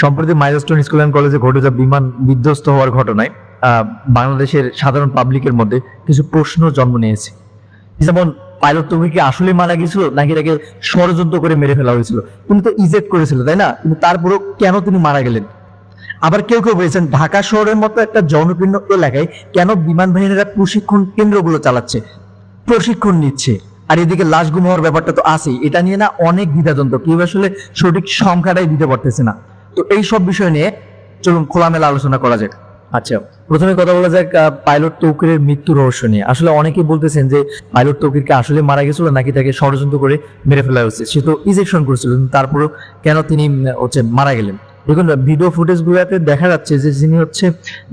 সম্প্রতি milestone school and কলেজে ঘটে যাওয়া বিমান বিধ্বস্ত হওয়ার ঘটনায় বাংলাদেশের সাধারণ পাবলিকের মধ্যে কিছু প্রশ্ন জন্ম নিয়েছে। যেমন পাইলট, তুমি কি আসলে মারা গেছিল, নাকি তাকে ষড়যন্ত্র করে মেরে ফেলা হয়েছিল? তিনি তো ইজেক্ট করেছিল, তাই না? কিন্তু তারপরেও কেন তিনি মারা গেলেন? আবার কেউ কেউ বলেছেন, ঢাকা শহরের মতো একটা জনকীর্ণ এলাকায় কেন বিমান বাহিনীরা প্রশিক্ষণ কেন্দ্রগুলো চালাচ্ছে, প্রশিক্ষণ নিচ্ছে? আর এদিকে লাশ গুম হওয়ার ব্যাপারটা তো আছেই। এটা নিয়ে না অনেক দ্বিধাদ্বন্দ্ব। কেউ আসলে সঠিক সংখ্যাটাই দিতে পারতেছে না। তো এই সব বিষয় নিয়ে চলুন খোলামেলা আলোচনা করা যাক। আচ্ছা প্রথমে কথা বলা যাক পাইলট তৌকিরের মৃত্যু রহস্য নিয়ে। আসলে অনেকেই বলতেছেন যে পাইলট তৌকিরকে আসলে মারা গেছিল নাকি তাকে ষড়যন্ত্র করে মেরে ফেলা হয়েছে? সে তো ইজেকশন করেছিল, কিন্তু তারপরেও কেন তিনি হচ্ছে মারা গেলেন? দেখুন, ভিডিও ফুটেজ গুলোতে দেখা যাচ্ছে যে যিনি হচ্ছে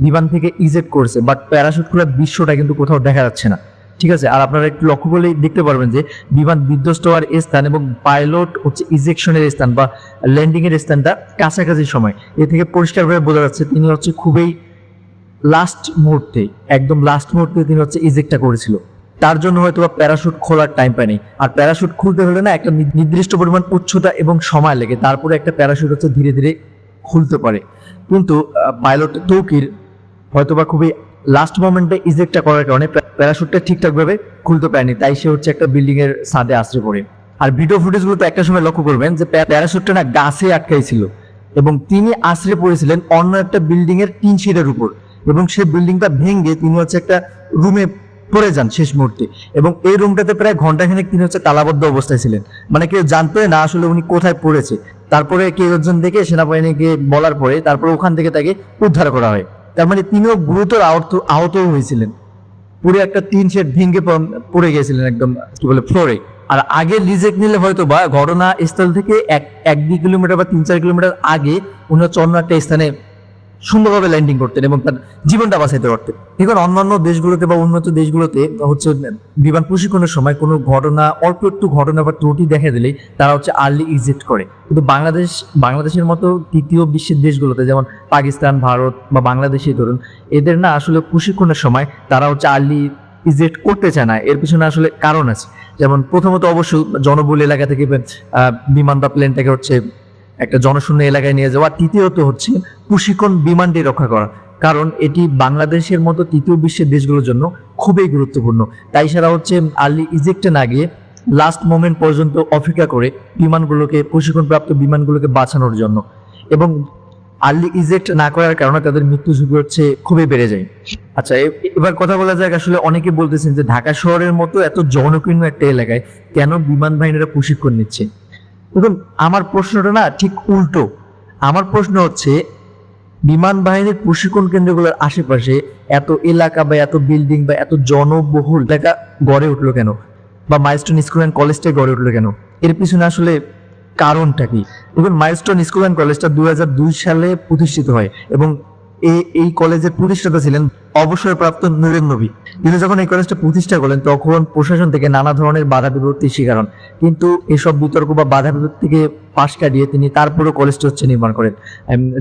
বিমান থেকে ইজেক্ট করেছে, বাট প্যারাশুট খোলার দৃশ্যটা কিন্তু কোথাও দেখা যাচ্ছে না। ঠিক আছে? আর আপনারা একটু লক্ষ্য করলেই দেখতে পারবেন যে বিমান বিধ্বস্ত হওয়ার স্থান এবং পাইলট হচ্ছে ইজেকশনের স্থান বা ল্যান্ডিং এর স্থানটা কাছাকাছি সময়। এ থেকে পরিষ্কারভাবে বোঝা যাচ্ছে তিনি হচ্ছে খুবই লাস্ট মুহূর্তে, একদম লাস্ট মুহূর্তে তিনি হচ্ছে ইজেক্টটা করেছিল। তার জন্য হয়তো বা প্যারাশুট খোলার টাইম পায়নি। আর প্যারাশুট খুলতে হলে না একটা নির্দিষ্ট পরিমাণ উচ্চতা এবং সময় লাগে। তারপরে একটা প্যারাশুট হচ্ছে ধীরে ধীরে খুলতে পারে। কিন্তু পাইলট তৌকির হয়তোবা খুবই লাস্ট মোমেন্টে ইজেক্টটা করার কারণে প্যা- প্যারাশুটটা ঠিকঠাকভাবে খুলতে পারেনি, তাই সে হচ্ছে একটা বিল্ডিং এর ছাদে আশ্রয় পড়ে আর ভিডিও ফুটেজগুলো তো একটা সময় লক্ষ্য করবেন যে প্যা- প্যারাশুটটা না গাছে আটকাইছিল এবং তিনি আশ্রয় পড়েছিলেন অন্য একটা বিল্ডিং এর টিন শেডের উপর এবং সেই বিল্ডিংটা ভেঙে তিনি হচ্ছে একটা রুমে পড়ে যান শেষ মুহূর্তে এবং এই রুমটাতে প্রায় ঘন্টাখানেক তিনি হচ্ছে তালাবদ্ধ অবস্থায় ছিলেন। মানে কেউ জানতে না আসলে উনি কোথায় পড়েছে। তারপরে কেউ একজন দেখে সেনাবাহিনীকে বলার পরে তারপরে ওখান থেকে তাকে উদ্ধার করা হয়। তার মানে তিনিও গুরুতর আহত আহত হয়েছিলেন। পুরো একটা তিন সেট ভেঙে পড়ে গেছিলেন একদম, কি বলে ফ্লোরে আর আগে লিজেক নিলে হয়তো বা ঘটনা স্থল থেকে এক এক দুই কিলোমিটার বা তিন চার কিলোমিটার আগে উনি চন্দ্র একটা স্থানে সুন্দরভাবে ল্যান্ডিং করতেন এবং তার জীবনটা বাঁচাইতে পারতেন। এখন অন্যান্য দেশগুলোতে বা উন্নত দেশগুলোতে হচ্ছে বিমান প্রশিক্ষণের সময় কোনো ঘটনা, অল্প একটু ঘটনা বা ত্রুটি দেখা দিলেই তারা হচ্ছে আর্লি ইজেক্ট করে। কিন্তু বাংলাদেশ, বাংলাদেশের মতো তৃতীয় বিশ্বের দেশগুলোতে যেমন পাকিস্তান, ভারত বা বাংলাদেশে ধরুন, এদের না আসলে প্রশিক্ষণের সময় তারা হচ্ছে আর্লি ইজেক্ট করতে চায় না। এর পিছনে আসলে কারণ আছে। যেমন প্রথমত অবশ্যই জনবহুল এলাকা থেকে বিমান বা প্লেনটাকে হচ্ছে একটা জনশূন্য এলাকায় নিয়ে যাওয়া। তৃতীয়ত হচ্ছে প্রশিক্ষণ বিমানটি রক্ষা করা। কারণ এটি বাংলাদেশের মতো তৃতীয় বিশ্বের দেশগুলোর জন্য খুবই গুরুত্বপূর্ণ। তাই সারা হচ্ছে আর্লি ইজেক্টে না গিয়ে লাস্ট মোমেন্ট পর্যন্ত অপেক্ষা করে বিমানগুলোকে প্রশিক্ষণপ্রাপ্ত বিমানগুলোকে বাঁচানোর জন্য। এবং আর্লি ইজেক্ট না করার কারণে তাদের মৃত্যু ঝুঁকি হচ্ছে খুবই বেড়ে যায়। আচ্ছা এবার কথা বলা যাক, আসলে অনেকে বলতেছেন যে ঢাকা শহরের মতো এত জনকীর্ণ একটা এলাকায় কেন বিমান বাহিনীরা প্রশিক্ষণ নিচ্ছে? দেখুন, আমার প্রশ্নটা না ঠিক উল্টো। আমার প্রশ্ন হচ্ছে, বিমান বাহিনীর প্রশিক্ষণ কেন্দ্রগুলোর আশেপাশে এত এলাকা বা এত বিল্ডিং বা এত জনবহুল এলাকা গড়ে উঠল কেন? বা মাইলস্টোন স্কুল অ্যান্ড কলেজটাই গড়ে উঠল কেন? এর পিছনে আসলে কারণটা কি? দেখুন মাইলস্টোন স্কুল অ্যান্ড কলেজটা দুই হাজার দুই সালে প্রতিষ্ঠিত হয় এবং এই কলেজের প্রতিষ্ঠাতা ছিলেন অবসরপ্রাপ্ত নুরেন নবী। তিনি যখন এই কলেজটা প্রতিষ্ঠা করলেন, তখন প্রশাসন থেকে নানা ধরনের বাধা বিপত্তির শিকার হন। কিন্তু এসব বিতর্ক বা বাধা বিপত্তি থেকে পাশ কাটিয়ে তিনি তারপরও কলেজটা হচ্ছে নির্মাণ করেন।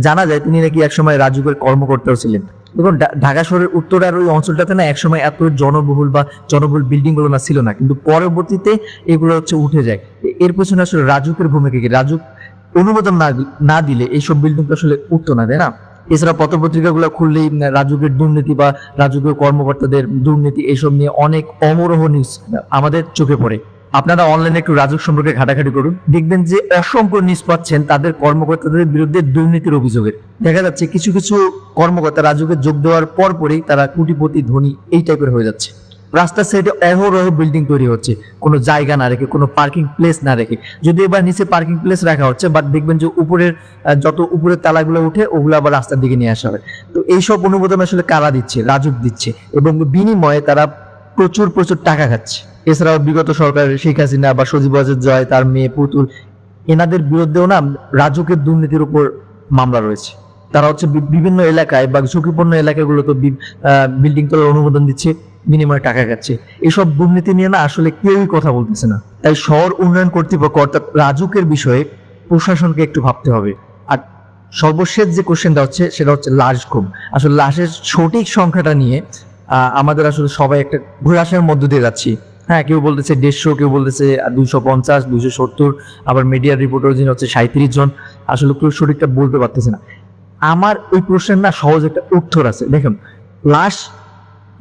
জানা যায় তিনি নাকি একসময় রাজুকের কর্মকর্তাও ছিলেন। দেখুন ঢাকা শহরের উত্তরার ওই অঞ্চলটাতে না একসময় এত জনবহুল বা জনবহুল বিল্ডিংগুলো না ছিল না। কিন্তু পরবর্তীতে এগুলো হচ্ছে উঠে যায়। এর পেছনে আসলে রাজুকের ভূমিকা কি? রাজুক অনুমোদন না না দিলে এইসব বিল্ডিং তো আসলে উঠতো না, তাই না? এছাড়া পত্রপত্রিকাগুলো খুললেই রাজুকের দুর্নীতি বা রাজুকের কর্মকর্তাদের দুর্নীতি এসব নিয়ে অনেক অমরহ নিউজ আমাদের চোখে পড়ে। আপনারা অনলাইনে একটু রাজুক সম্পর্কে ঘাটাঘাটি করুন। দেখবেন যে অসংখ্য নিউজ পাচ্ছেন তাদের কর্মকর্তাদের বিরুদ্ধে দুর্নীতির অভিযোগের। দেখা যাচ্ছে কিছু কিছু কর্মকর্তা রাজুকে যোগ দেওয়ার পরপরই তারা কুটিপতি, ধনী, এই টাইপের হয়ে যাচ্ছে। রাস্তার সাইডে অহরহ বিল্ডিং তৈরি হচ্ছে। কোনো জায়গা না রেখে, কোনো পার্কিং প্লেস না রেখে। যদি এবার নিচে পার্কিং প্লেস রাখা হচ্ছে বাট দেখবেন যে উপরের যত উপরের তালাগুলো উঠে, ওগুলো আবার রাস্তার দিকে নিয়ে আসা হয়। তো এইসব অনুমোদন আসলে কারা দিচ্ছে? রাজুক দিচ্ছে। এবং বিনিময়ে তারা প্রচুর প্রচুর টাকা খাচ্ছে। এছাড়াও বিগত সরকার শেখ হাসিনা বা সজীব জয়, তার মেয়ে পুতুল, এনাদের বিরুদ্ধেও না রাজুকের দুর্নীতির উপর মামলা রয়েছে। তারা হচ্ছে বিভিন্ন এলাকায় বা ঝুঁকিপূর্ণ এলাকাগুলোতে বিল্ডিং তোলার অনুমোদন দিচ্ছে। বিনিময়ে টাকা খাচ্ছে। এসব দুর্নীতি নিয়ে না আসলে কেউই কথা বলতেছে না। তাই শহর উন্নয়ন কর্তৃপক্ষ অর্থাৎ রাজুকের বিষয়ে প্রশাসনকে একটু ভাবতে হবে। আর সর্বশেষ যে কোশ্চেনটা হচ্ছে, সেটা হচ্ছে লাশ গুম আসলে লাশের সঠিক সংখ্যাটা নিয়ে আমাদের আসলে সবাই একটা ঘোরাসের মধ্য দিয়ে যাচ্ছি। হ্যাঁ কেউ বলতেছে দেড়শো, কেউ বলতেছে দুইশো পঞ্চাশ, দুইশো সত্তর, আবার মিডিয়ার রিপোর্টার যিনি হচ্ছে সাঁত্রিশ জন। আসলে কেউ সঠিকটা বলতে পারতেছে না। আমার ওই প্রশ্নের না সহজ একটা উত্তর আছে। দেখুন, লাশ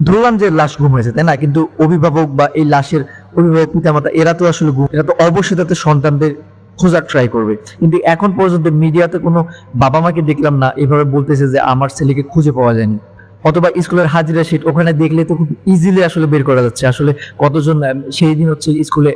ধরলাম যে লাশ গুম হয়েছে, তাই না? কিন্তু অভিভাবক বা এই লাশের অভিভাবক পিতামাতা এরা তো আসলে গুম এরা তো অবশ্যই তাদের সন্তানদের খোঁজার ট্রাই করবে। কিন্তু এখন পর্যন্ত মিডিয়াতে কোনো বাবা মাকে দেখলাম না, এভাবে বলতেছে যে আমার ছেলেকে খুঁজে পাওয়া যায়নি। অথবা স্কুলের হাজিরা শিট ওখানে দেখলে তো খুব ইজিলি আসলে বের করা যাচ্ছে। আসলে কতজন সেই দিন হচ্ছে স্কুলে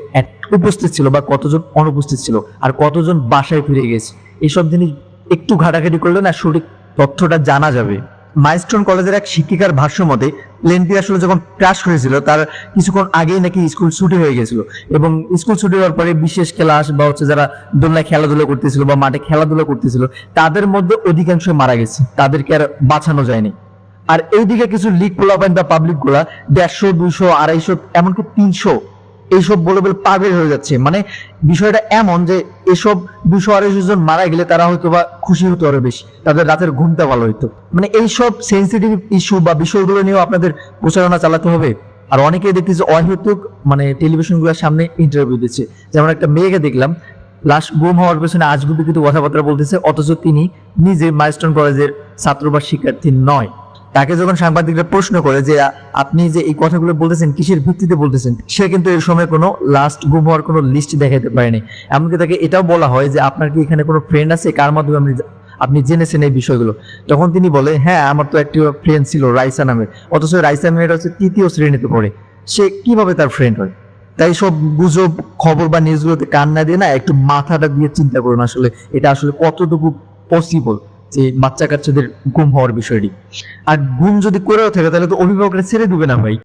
উপস্থিত ছিল বা কতজন অনুপস্থিত ছিল আর কতজন বাসায় ফিরে গেছে। এইসব জিনিস একটু ঘাটাঘাটি করলে না সঠিক তথ্যটা জানা যাবে। মাইস্টন কলেজের এক শিক্ষিকার ভাষ্য মতে প্লেনটি আসলে যখন ক্রাশ হয়েছিল, তার কিছুক্ষণ আগেই নাকি স্কুল ছুটি হয়ে গেছিল। এবং স্কুল ছুটি হওয়ার পরে বিশেষ ক্লাস বা হচ্ছে যারা দোলনায় খেলাধুলা করতেছিল বা মাঠে খেলাধুলা করতেছিল, তাদের মধ্যে অধিকাংশ মারা গেছে। তাদেরকে আর বাঁচানো যায়নি। আর এইদিকে কিছু লিগ পোলাপাইন বা পাবলিকগুলা দেড়শো, দুইশো, আড়াইশো, এমনকি তিনশো এইসব বলে বলে পাগল হয়ে যাচ্ছে। মানে বিষয়টা এমন যে এসব দুশো আড়াইশো জন মারা গেলে তারা হয়তো বা খুশি হতো আরও বেশি। তাদের রাতের ঘুমটা ভালো হইতো। মানে এইসব সেন্সিটিভ ইস্যু বা বিষয়গুলো নিয়েও আপনাদের প্রচারণা চালাতে হবে। আর অনেকেই দেখতেছে অহেতুক মানে টেলিভিশনগুলোর সামনে ইন্টারভিউ দিচ্ছে। যেমন একটা মেয়েকে দেখলাম, লাশ গুম হওয়ার পেছনে আজগুবি কিন্তু কথাবার্তা বলতেছে, অথচ তিনি নিজে মাইস্টন কলেজের ছাত্র বা শিক্ষার্থী নয়। তাকে যখন সাংবাদিকরা প্রশ্ন করে যে, আপনি যে এই কথাগুলো বলতেছেন, কিসের ভিত্তিতে বলতেছেন? সে কিন্তু এর সময় কোনো লাস্ট গুম হওয়ার কোনো লিস্ট দেখাতে পারেনি। এমনকি তাকে এটাও বলা হয় যে, আপনার কি এখানে কোনো ফ্রেন্ড আছে? কার মাধ্যমে আপনি আপনি জেনেছেন এই বিষয়গুলো? তখন তিনি বলে হ্যাঁ আমার তো একটি ফ্রেন্ড ছিল, রাইসা নামের। অথচ রাইসা মেয়েটা হচ্ছে তৃতীয় শ্রেণীতে পড়ে। সে কীভাবে তার ফ্রেন্ড হয়? তাই সব গুজব, খবর বা নিউজগুলোতে কান না দিয়ে না, একটু মাথাটা দিয়ে চিন্তা করুন আসলে, এটা আসলে কতটুকু পসিবল যে বাচ্চা কাচ্চাদের ঘুম হওয়ার বিষয়টি। আর ঘুম যদি করেও থাকে, তাহলে তো অভিভাবকরা ছেড়ে দেবে না ভাই।